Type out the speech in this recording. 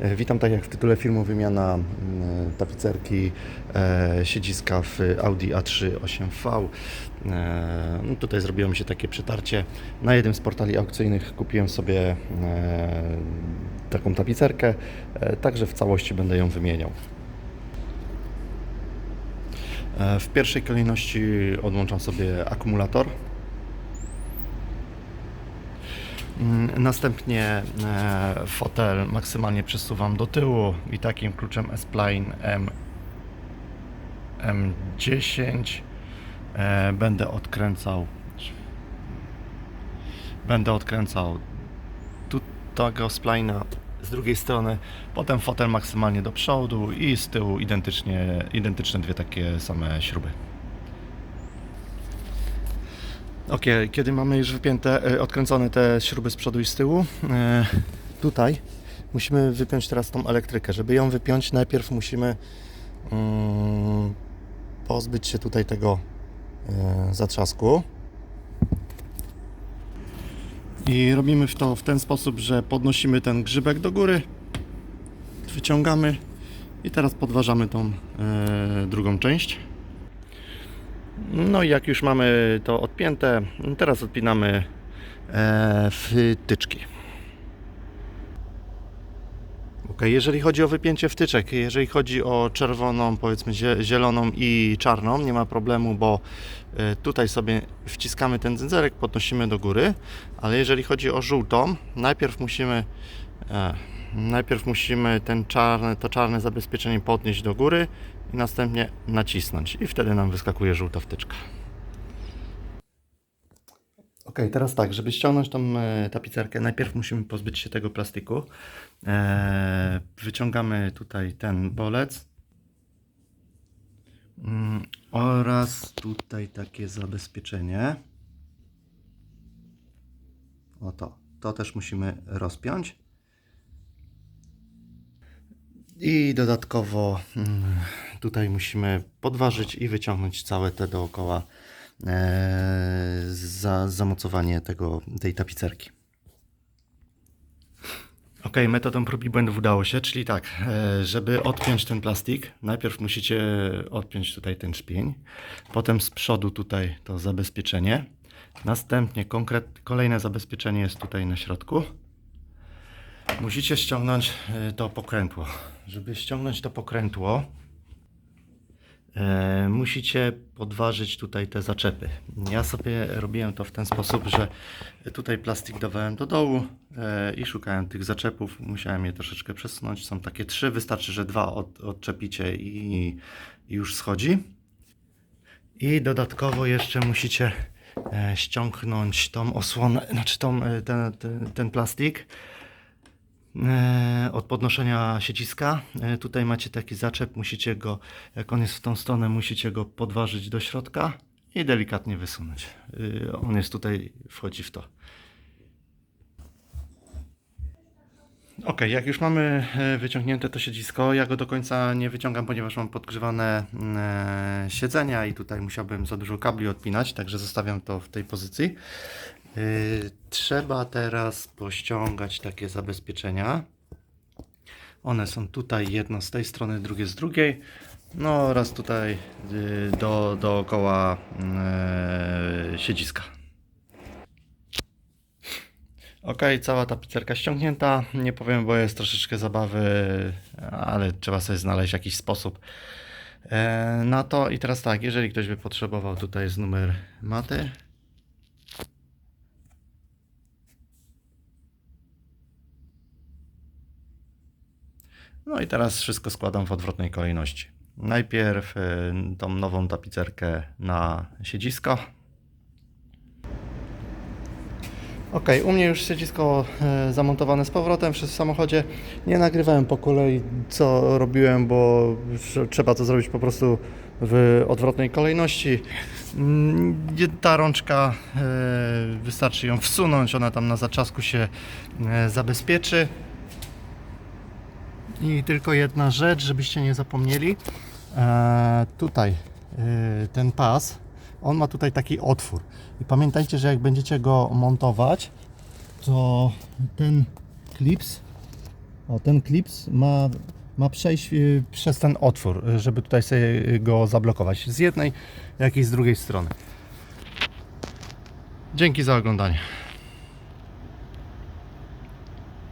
E, Witam, tak jak w tytule filmu, wymiana mm, tapicerki e, siedziska w Audi A3 8V. E, no tutaj zrobiło mi się takie przetarcie. Na jednym z portali aukcyjnych kupiłem sobie e, taką tapicerkę, e, także w całości będę ją wymieniał. E, w pierwszej kolejności odłączam sobie akumulator. Mm, Następnie e, fotel maksymalnie przesuwam do tyłu i takim kluczem S-Plane M, M10 e, będę odkręcał będę odkręcał tego splina z drugiej strony, potem fotel maksymalnie do przodu i z tyłu identycznie, identyczne dwie takie same śruby. Ok, kiedy mamy już wypięte, e, odkręcone te śruby z przodu i z tyłu, e, tutaj musimy wypiąć teraz tą elektrykę. Żeby ją wypiąć, najpierw musimy mm, pozbyć się tutaj tego e, zatrzasku. I robimy to w ten sposób, że podnosimy ten grzybek do góry, wyciągamy i teraz podważamy tą drugą część. No i jak już mamy to odpięte, teraz odpinamy e, wtyczki. Ok, jeżeli chodzi o wypięcie wtyczek, jeżeli chodzi o czerwoną, powiedzmy zie- zieloną i czarną, nie ma problemu, bo e, tutaj sobie wciskamy ten dzyndzerek, podnosimy do góry, ale jeżeli chodzi o żółtą, najpierw musimy e, najpierw musimy ten czarny, to czarne zabezpieczenie podnieść do góry i następnie nacisnąć i wtedy nam wyskakuje żółta wtyczka. Ok, teraz tak, żeby ściągnąć tą e, tapicerkę, najpierw musimy pozbyć się tego plastiku. E, wyciągamy tutaj ten bolec mm, oraz tutaj takie zabezpieczenie. Oto, to też musimy rozpiąć. I dodatkowo mm, tutaj musimy podważyć i wyciągnąć całe te dookoła e, za zamocowanie tego, tej tapicerki. Ok, metodą prób i błędów udało się, czyli tak, e, żeby odpiąć ten plastik, najpierw musicie odpiąć tutaj ten szpień, potem z przodu tutaj to zabezpieczenie, następnie konkret, kolejne zabezpieczenie jest tutaj na środku. Musicie ściągnąć e, to pokrętło. Żeby ściągnąć to pokrętło, e, musicie podważyć tutaj te zaczepy. Ja sobie robiłem to w ten sposób, że tutaj plastik dawałem do dołu e, i szukałem tych zaczepów. Musiałem je troszeczkę przesunąć. Są takie trzy, wystarczy, że dwa od, odczepicie i, i już schodzi. I dodatkowo jeszcze musicie e, ściągnąć tą osłonę, znaczy tą, e, ten, ten, ten plastik od podnoszenia siedziska. E, Tutaj macie taki zaczep, musicie go, jak on jest w tą stronę, musicie go podważyć do środka i delikatnie wysunąć. E, On jest tutaj, wchodzi w to. Ok, jak już mamy e, wyciągnięte to siedzisko, ja go do końca nie wyciągam, ponieważ mam podgrzewane e, siedzenia i tutaj musiałbym za dużo kabli odpinać, także zostawiam to w tej pozycji. E, Trzeba teraz pościągać takie zabezpieczenia. One są tutaj, jedno z tej strony, drugie z drugiej. No oraz tutaj y, do, dookoła e, siedziska. Ok, cała ta pizzerka ściągnięta. Nie powiem, bo jest troszeczkę zabawy, ale trzeba sobie znaleźć jakiś sposób e, na to. I teraz tak, jeżeli ktoś by potrzebował, tutaj jest numer maty. No i teraz wszystko składam w odwrotnej kolejności. Najpierw y, tą nową tapicerkę na siedzisko. Ok, u mnie już siedzisko e, zamontowane z powrotem w samochodzie. Nie nagrywałem po kolei, co robiłem, bo trzeba to zrobić po prostu w odwrotnej kolejności. Mm, Ta rączka, e, wystarczy ją wsunąć, ona tam na zaczasku się zabezpieczy. I tylko jedna rzecz, żebyście nie zapomnieli. E, tutaj e, ten pas, on ma tutaj taki otwór. I pamiętajcie, że jak będziecie go montować, to ten klips, O, ten klips ma, ma przejść y, przez ten otwór, y, żeby tutaj sobie go zablokować. Z jednej, jak i z drugiej strony. Dzięki za oglądanie.